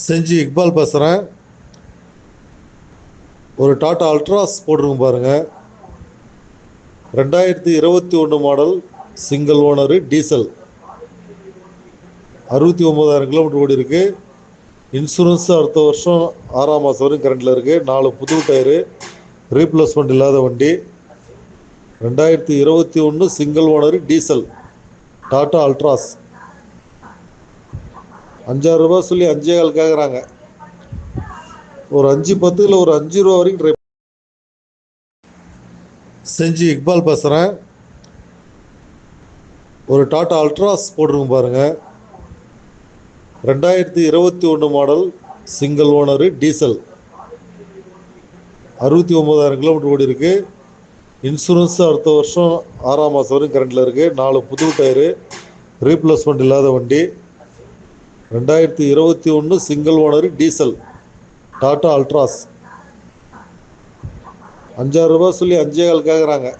செஞ்சி இக்பால் பேசுகிறேன் ஒரு டாடா அல்ட்ராஸ் போட்டிருக்கும் பாருங்கள் ரெண்டாயிரத்தி இருபத்தி ஒன்று மாடல் சிங்கிள் ஓனரு டீசல் அறுபத்தி ஒம்பதாயிரம் கிலோமீட்டர் ஓடி இருக்கு. இன்சூரன்ஸ் அடுத்த வருஷம் ஆறாம் மாதம் வரைக்கும் கரண்டில் இருக்குது நாலு புது டயரு ரீப்ளேஸ்மெண்ட் இல்லாத வண்டி. ரெண்டாயிரத்தி இருபத்தி ஒன்று single owner diesel Tata Altroz. அஞ்சாறு ரூபாய் சொல்லி அஞ்சே கால் கேட்குறாங்க ஒரு அஞ்சு பத்துல ஒரு அஞ்சு ரூபா வரைக்கும் ட்ரை செஞ்சி இக்பால் பேசுகிறேன் ஒரு டாடா அல்ட்ராஸ் போட்டிருக்கும் பாருங்கள் ரெண்டாயிரத்தி இருபத்தி ஒன்று மாடல் சிங்கிள் ஓனரு டீசல் அறுபத்தி ஒம்பதாயிரம் கிலோமீட்டர் ஓடி இருக்கு. இன்சூரன்ஸ் அடுத்த வருஷம் ஆறாம் மாதம் வரைக்கும் கரண்டில் இருக்குது நாலு புது டயரு ரீப்ளேஸ்மெண்ட் இல்லாத வண்டி. ரெண்டாயிரத்தி இருபத்தி ஒன்று single owner diesel Tata Altroz அஞ்சாயிரம் ரூபா சொல்லி அஞ்சே கால் கேட்குறாங்க